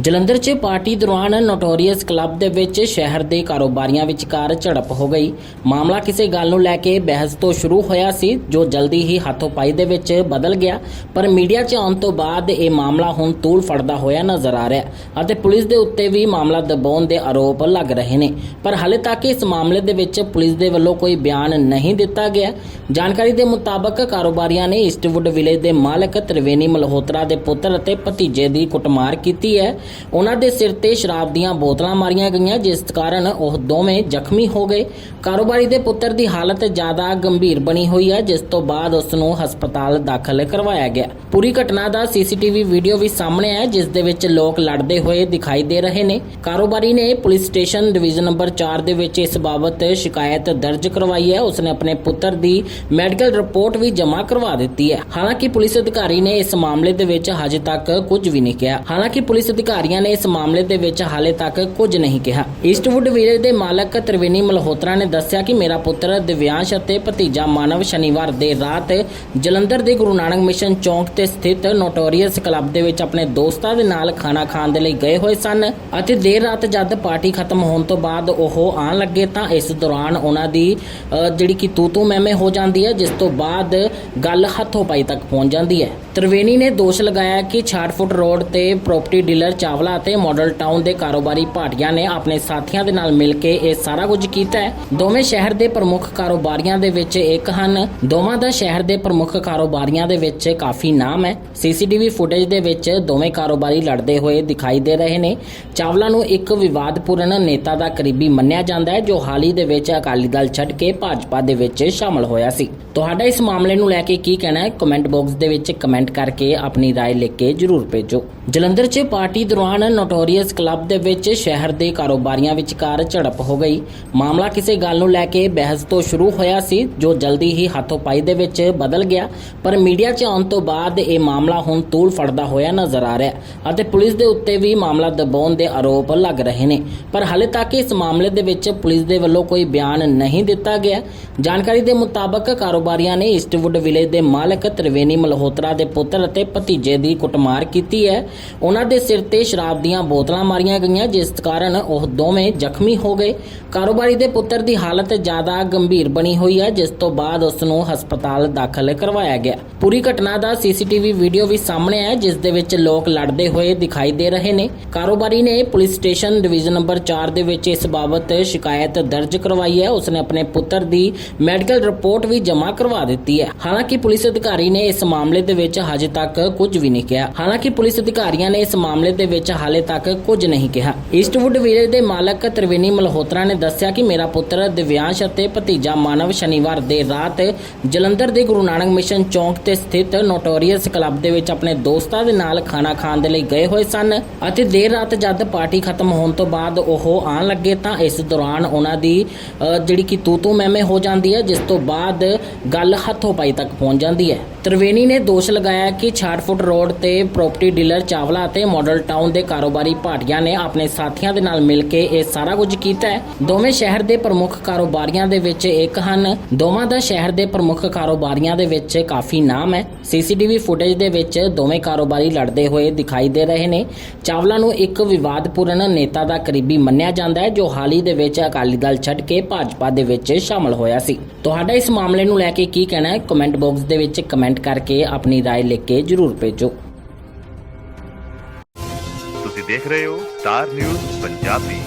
ਜਲੰਧਰ 'ਚ ਪਾਰਟੀ ਦੌਰਾਨ notorious club ਦੇ ਵਿੱਚ ਸ਼ਹਿਰ ਦੇ ਕਾਰੋਬਾਰੀਆਂ ਵਿਚਕਾਰ ਝੜਪ ਹੋ ਗਈ। ਮਾਮਲਾ ਕਿਸੇ ਗੱਲ ਨੂੰ ਲੈ ਕੇ ਬਹਿਸ ਤੋਂ ਸ਼ੁਰੂ ਹੋਇਆ ਸੀ, ਜੋ ਜਲਦੀ ਹੀ ਹੱਥੋਂ-ਪਾਈ ਦੇ ਵਿੱਚ ਬਦਲ ਗਿਆ। ਪਰ ਮੀਡੀਆ 'ਚ ਆਉਣ ਤੋਂ ਬਾਅਦ ਇਹ ਮਾਮਲਾ ਹੁਣ ਤੂਲ ਫੜਦਾ ਹੋਇਆ ਨਜ਼ਰ ਆ ਰਿਹਾ ਅਤੇ ਪੁਲਿਸ ਦੇ ਉੱਤੇ ਵੀ ਮਾਮਲਾ ਦਬਾਉਣ ਦੇ ਆਰੋਪ ਲੱਗ ਰਹੇ ਨੇ। ਪਰ ਹਾਲੇ ਤੱਕ ਇਸ ਮਾਮਲੇ ਦੇ ਵਿੱਚ ਪੁਲਿਸ ਦੇ ਵੱਲੋਂ ਕੋਈ ਬਿਆਨ ਨਹੀਂ ਦਿੱਤਾ ਗਿਆ। ਜਾਣਕਾਰੀ ਦੇ ਮੁਤਾਬਕ ਕਾਰੋਬਾਰੀਆਂ ਨੇ ਈਸਟਵੁੱਡ ਵਿਲੇਜ ਦੇ ਮਾਲਕ ਤ੍ਰਿਵੇਣੀ ਮਲਹੋਤਰਾ ਦੇ ਪੁੱਤਰ ਅਤੇ ਭਤੀਜੇ ਦੀ ਕੁੱਟਮਾਰ ਕੀਤੀ ਹੈ। ਉਹਨਾਂ ਦੇ ਸਿਰ ਤੇ ਸ਼ਰਾਬ ਦੀਆਂ ਬੋਤਲਾਂ ਮਾਰੀਆਂ ਗਈਆਂ, ਜਿਸ ਕਾਰਨ ਉਹ ਦੋਵੇਂ ਜ਼ਖਮੀ ਹੋ ਗਏ। ਕਾਰੋਬਾਰੀ ਦੇ ਪੁੱਤਰ ਦੀ ਹਾਲਤ ਜ਼ਿਆਦਾ ਗੰਭੀਰ ਬਣੀ ਹੋਈ ਹੈ, ਜਿਸ ਤੋਂ ਬਾਅਦ ਉਸ ਨੂੰ ਹਸਪਤਾਲ ਦਾਖਲ ਕਰਵਾਇਆ ਗਿਆ। ਪੂਰੀ ਘਟਨਾ ਦਾ ਸੀਸੀਟੀਵੀ ਵੀਡੀਓ ਵੀ ਸਾਹਮਣੇ ਆਇਆ, ਜਿਸ ਦੇ ਵਿੱਚ ਲੋਕ ਲੜਦੇ ਹੋਏ ਦਿਖਾਈ ਦੇ ਰਹੇ ਨੇ। ਕਾਰੋਬਾਰੀ ਨੇ ਪੁਲਿਸ ਸਟੇਸ਼ਨ ਡਿਵੀਜ਼ਨ ਨੰਬਰ 4 ਦੇ ਵਿੱਚ ਇਸ ਬਾਬਤ ਸ਼ਿਕਾਇਤ ਦਰਜ ਕਰਵਾਈ ਹੈ। ਉਸਨੇ ਆਪਣੇ ਪੁੱਤਰ ਦੀ ਮੈਡੀਕਲ ਰਿਪੋਰਟ ਵੀ ਜਮ੍ਹਾਂ ਕਰਵਾ ਦਿੱਤੀ ਹੈ। ਹਾਲਾਂਕਿ ਪੁਲਿਸ ਅਧਿਕਾਰੀ ਨੇ ਇਸ ਮਾਮਲੇ ਦੇ ਵਿੱਚ ਹਜੇ ਤੱਕ ਕੁਝ ਵੀ ਨਹੀਂ ਕਿਹਾ। ਹਾਲਾਂਕਿ ਪੁਲਿਸ ਅਧਿਕਾਰੀ ਅਧਿਕਾਰੀਆਂ ਨੇ ਇਸ ਮਾਮਲੇ ਦੇ ਵਿੱਚ ਹਾਲੇ ਤੱਕ ਕੁਝ ਨਹੀਂ ਕਿਹਾ। ਈਸਟਵੁੱਡ ਵਿਲੇਜ ਦੇ ਮਾਲਕ ਤ੍ਰਿਵੇਣੀ ਮਲਹੋਤਰਾ ਨੇ ਦੱਸਿਆ ਕਿ ਮੇਰਾ ਪੁੱਤਰ ਦਿਵਿਆਂਸ਼ ਅਤੇ ਭਤੀਜਾ ਮਾਨਵ ਸ਼ਨੀਵਾਰ ਦੇ ਰਾਤ ਜਲੰਧਰ ਦੇ ਗੁਰੂ ਨਾਨਕ ਮਿਸ਼ਨ ਚੌਂਕ ਤੇ ਸਥਿਤ ਨੋਟੋਰੀਅਸ ਕਲੱਬ ਦੇ ਵਿੱਚ ਆਪਣੇ ਦੋਸਤਾਂ ਦੇ ਨਾਲ ਖਾਣਾ ਖਾਣ ਦੇ ਲਈ ਗਏ ਹੋਏ ਸਨ ਅਤੇ ਦੇਰ ਰਾਤ ਜਦ ਪਾਰਟੀ ਖਤਮ ਹੋਣ ਤੋਂ ਬਾਅਦ ਉਹ ਆਉਣ ਲੱਗੇ ਤਾਂ ਇਸ ਦੌਰਾਨ ਉਹਨਾਂ ਦੀ ਜਿਹੜੀ ਕਿ ਤੂ ਤੂ ਮੈਮੇ ਹੋ ਜਾਂਦੀ ਹੈ, ਜਿਸ ਤੋਂ ਬਾਅਦ ਗੱਲ ਹੱਥੋਂ ਪਾਈ ਤੱਕ ਪਹੁੰਚ ਜਾਂਦੀ ਹੈ। ਤ੍ਰਿਵੇਣੀ ਨੇ ਦੋਸ਼ ਲਗਾਇਆ ਕਿ ਛਾਟਫੁੱਟ ਰੋਡ ਤੇ ਪ੍ਰਾਪਰਟੀ ਡੀਲਰ ਚਾਵਲਾ ਅਤੇ ਮਾਡਲ ਟਾਊਨ ਦੇ ਕਾਰੋਬਾਰੀ ਭਾਟੀਆਂ ਨੇ ਆਪਣੇ ਸਾਥੀਆਂ ਦੇ ਨਾਲ ਮਿਲ ਕੇ ਇਹ ਸਾਰਾ ਕੁਝ ਕੀਤਾ ਹੈ ਦੋਵੇਂ ਸ਼ਹਿਰ ਦੇ ਪ੍ਰਮੁੱਖ ਕਾਰੋਬਾਰੀਆਂ ਦੇ ਵਿੱਚ ਇੱਕ ਹਨ ਦੋਵਾਂ ਦਾ ਸ਼ਹਿਰ ਦੇ ਪ੍ਰਮੁੱਖ ਕਾਰੋਬਾਰੀਆਂ ਦੇ ਵਿੱਚ ਕਾਫੀ ਨਾਮ ਹੈ ਸੀਸੀਟੀਵੀ ਫੁਟੇਜ ਦੇ ਵਿੱਚ ਦੋਵੇਂ ਕਾਰੋਬਾਰੀ ਲੜਦੇ ਹੋਏ ਦਿਖਾਈ ਦੇ ਰਹੇ ਨੇ ਚਾਵਲਾ ਨੂੰ ਇੱਕ ਵਿਵਾਦਪੂਰਨ ਨੇਤਾ ਦਾ ਕਰੀਬੀ ਮੰਨਿਆ ਜਾਂਦਾ ਹੈ ਜੋ ਹਾਲ ਹੀ ਦੇ ਵਿੱਚ ਅਕਾਲੀ ਦਲ ਛੱਡ ਕੇ ਭਾਜਪਾ ਦੇ ਵਿੱਚ ਸ਼ਾਮਲ ਹੋਇਆ ਸੀ ਤੁਹਾਡਾ ਇਸ ਮਾਮਲੇ ਨੂੰ ਲੈ ਕੇ ਕੀ ਕਹਿਣਾ ਹੈ ਕਮੈਂਟ ਬਾਕਸ ਦੇ ਵਿੱਚ ਕਮੈਂਟ ਕਰਕੇ ਆਪਣੀ رائے ਲਿਖ ਕੇ ਜਰੂਰ ਭੇਜੋ ਜਲੰਧਰ 'ਚ ਪਾਰਟੀ ਦੌਰਾਨ ਨੋਟੋਰੀਅਸ ਕਲੱਬ ਦੇ ਵਿੱਚ ਸ਼ਹਿਰ ਦੇ ਕਾਰੋਬਾਰੀਆਂ ਵਿਚਕਾਰ ਝੜਪ ਹੋ ਗਈ। ਮਾਮਲਾ ਕਿਸੇ ਗੱਲ ਨੂੰ ਲੈ ਕੇ ਬਹਿਸ ਤੋਂ ਸ਼ੁਰੂ ਹੋਇਆ ਸੀ, ਜੋ ਜਲਦੀ ਹੀ ਹੱਥੋਂ-ਪਾਈ ਦੇ ਵਿੱਚ ਬਦਲ ਗਿਆ। ਪਰ ਮੀਡੀਆ 'ਚ ਆਉਣ ਤੋਂ ਬਾਅਦ ਇਹ ਮਾਮਲਾ ਹੁਣ ਤੂਲ ਫੜਦਾ ਹੋਇਆ ਨਜ਼ਰ ਆ ਰਿਹਾ ਅਤੇ ਪੁਲਿਸ ਦੇ ਉੱਤੇ ਵੀ ਮਾਮਲਾ ਦਬਾਉਣ ਦੇ ਆਰੋਪ ਲੱਗ ਰਹੇ ਨੇ। ਪਰ ਹਾਲੇ ਤੱਕ ਇਸ ਮਾਮਲੇ ਦੇ ਵਿੱਚ ਪੁਲਿਸ ਦੇ ਵੱਲੋਂ ਕੋਈ ਬਿਆਨ ਨਹੀਂ ਦਿੱਤਾ ਗਿਆ। ਜਾਣਕਾਰੀ ਦੇ ਮੁਤਾਬਕ ਕਾਰੋਬਾਰੀਆਂ ਨੇ ਈਸਟਵੁੱਡ ਵਿਲੇਜ ਦੇ ਮਾਲਕ ਤ੍ਰਿਵੇਣੀ ਮਲਹੋਤਰਾ ਦੇ ਪੁੱਤਰ ਅਤੇ ਭਤੀਜੇ ਦੀ ਕੁੱਟਮਾਰ ਕੀਤੀ ਹੈ। ਉਹਨਾਂ ਦੇ ਸਿਰ ਤੇ ਸ਼ਰਾਬ ਦੀਆਂ ਬੋਤਲਾਂ ਮਾਰੀਆਂ ਗਈਆਂ, ਜਿਸ ਕਾਰਨ ਉਹ ਦੋਵੇਂ ਜ਼ਖਮੀ ਹੋ ਗਏ। ਕਾਰੋਬਾਰੀ ਦੇ ਪੁੱਤਰ ਦੀ ਹਾਲਤ ਜ਼ਿਆਦਾ ਗੰਭੀਰ ਬਣੀ ਹੋਈ ਹੈ, ਜਿਸ ਤੋਂ ਬਾਅਦ ਉਸ ਨੂੰ ਹਸਪਤਾਲ ਦਾਖਲ ਕਰਵਾਇਆ ਗਿਆ। ਪੂਰੀ ਘਟਨਾ ਦਾ ਸੀਸੀਟੀਵੀ ਵੀਡੀਓ ਵੀ ਸਾਹਮਣੇ ਆਇਆ, ਜਿਸ ਦੇ ਵਿੱਚ ਲੋਕ ਲੜਦੇ ਹੋਏ ਦਿਖਾਈ ਦੇ ਰਹੇ ਨੇ। ਕਾਰੋਬਾਰੀ ਨੇ ਪੁਲਿਸ ਸਟੇਸ਼ਨ ਡਿਵੀਜ਼ਨ ਨੰਬਰ 4 ਦੇ ਵਿੱਚ ਇਸ ਬਾਬਤ ਸ਼ਿਕਾਇਤ ਦਰਜ ਕਰਵਾਈ ਹੈ। ਉਸਨੇ ਆਪਣੇ ਪੁੱਤਰ ਦੀ ਮੈਡੀਕਲ ਰਿਪੋਰਟ ਵੀ ਜਮ੍ਹਾਂ ਕਰਵਾ ਦਿੱਤੀ ਹੈ। ਹਾਲਾਂਕਿ ਪੁਲਿਸ ਅਧਿਕਾਰੀ ਨੇ ਇਸ ਮਾਮਲੇ ਦੇ ਵਿੱਚ ਹਜੇ ਤੱਕ ਕੁਝ ਵੀ ਨਹੀਂ ਕਿਹਾ। ਹਾਲਾਂਕਿ ਪੁਲਿਸ ਅਧਿਕਾਰੀਆਂ ਨੇ ਇਸ ਮਾਮਲੇ ਦੇ ਵਿੱਚ ਹਾਲੇ ਤੱਕ ਕੁਝ ਨਹੀਂ ਕਿਹਾ। ਈਸਟਵੁੱਡ ਵਿਲੇਜ ਦੇ ਮਾਲਕ ਤ੍ਰਿਵੇਣੀ ਮਲਹੋਤਰਾ ਨੇ ਦੱਸਿਆ ਕਿ ਮੇਰਾ ਪੁੱਤਰ ਦਿਵਿਆਂਸ਼ ਅਤੇ ਭਤੀਜਾ ਮਾਨਵ ਸ਼ਨੀਵਾਰ ਦੇ ਰਾਤ ਜਲੰਧਰ ਦੇ ਗੁਰੂ ਨਾਨਕ ਮਿਸ਼ਨ ਚੌਂਕ ਤੇ ਸਥਿਤ ਨੋਟੋਰੀਅਸ ਕਲੱਬ ਦੇ ਵਿੱਚ ਆਪਣੇ ਦੋਸਤਾਂ ਦੇ ਨਾਲ ਖਾਣਾ ਖਾਣ ਦੇ ਲਈ ਗਏ ਹੋਏ ਸਨ ਅਤੇ ਦੇਰ ਰਾਤ ਜਦ ਪਾਰਟੀ ਖਤਮ ਹੋਣ ਤੋਂ ਬਾਅਦ ਉਹ ਆਉਣ ਲੱਗੇ ਤਾਂ ਇਸ ਦੌਰਾਨ ਉਹਨਾਂ ਦੀ ਜਿਹੜੀ ਕਿ ਤੂ ਤੂ ਮੈਮੇ ਹੋ ਜਾਂਦੀ ਹੈ, ਜਿਸ ਤੋਂ ਬਾਅਦ ਗੱਲ ਹੱਥੋਂ ਪਾਈ ਤੱਕ ਪਹੁੰਚ ਜਾਂਦੀ ਹੈ। ਤ੍ਰਿਵੇਣੀ ਨੇ ਦੋਸ਼ ਲਗਾਇਆ ਕਿ ਛਾਟਫੁੱਟ ਰੋਡ ਤੇ ਪ੍ਰਾਪਰਟੀ ਡੀਲਰ ਚਾਵਲਾ ਅਤੇ ਮਾਡਲ ਟਾਊਨ ਦੇ ਕਾਰੋਬਾਰੀ ਭਾਟੀਆਂ ਨੇ ਆਪਣੇ ਸਾਥੀਆਂ ਦੇ ਨਾਲ ਮਿਲ ਕੇ ਇਹ ਸਾਰਾ ਕੁਝ ਕੀਤਾ ਹੈ। ਦੋਵੇਂ ਸ਼ਹਿਰ ਦੇ ਪ੍ਰਮੁੱਖ ਕਾਰੋਬਾਰੀਆਂ ਦੇ ਵਿੱਚ ਇੱਕ ਹਨ। ਦੋਵਾਂ ਦਾ ਸ਼ਹਿਰ ਦੇ ਪ੍ਰਮੁੱਖ ਕਾਰੋਬਾਰੀਆਂ ਦੇ ਵਿੱਚ ਕਾਫੀ ਨਾਮ ਹੈ। ਸੀਸੀਟੀਵੀ ਫੁਟੇਜ ਦੇ ਵਿੱਚ ਦੋਵੇਂ ਕਾਰੋਬਾਰੀ ਲੜਦੇ ਹੋਏ ਦਿਖਾਈ ਦੇ ਰਹੇ ਨੇ। ਚਾਵਲਾ ਨੂੰ ਇੱਕ ਵਿਵਾਦਪੂਰਨ ਨੇਤਾ ਦਾ ਕਰੀਬੀ ਮੰਨਿਆ ਜਾਂਦਾ ਹੈ, ਜੋ ਹਾਲ ਹੀ ਦੇ ਵਿੱਚ ਅਕਾਲੀ ਦਲ ਛੱਡ ਕੇ ਭਾਜਪਾ ਦੇ ਵਿੱਚ ਸ਼ਾਮਲ ਹੋਇਆ ਸੀ। ਤੁਹਾਡਾ ਇਸ ਮਾਮਲੇ ਨੂੰ ਲੈ ਕੇ ਕੀ ਕਹਿਣਾ ਹੈ? ਕਮੈਂਟ ਬਾਕਸ ਦੇ ਵਿੱਚ ਕਮੈਂਟ ਕਰਕੇ ਆਪਣੀ رائے ਲਿਖ ਕੇ ਜਰੂਰ ਭੇਜੋ ਤੁਸੀਂ ਦੇਖ ਰਹੇ ਹੋ ਸਟਾਰ ਨਿਊਜ਼ ਪੰਜਾਬੀ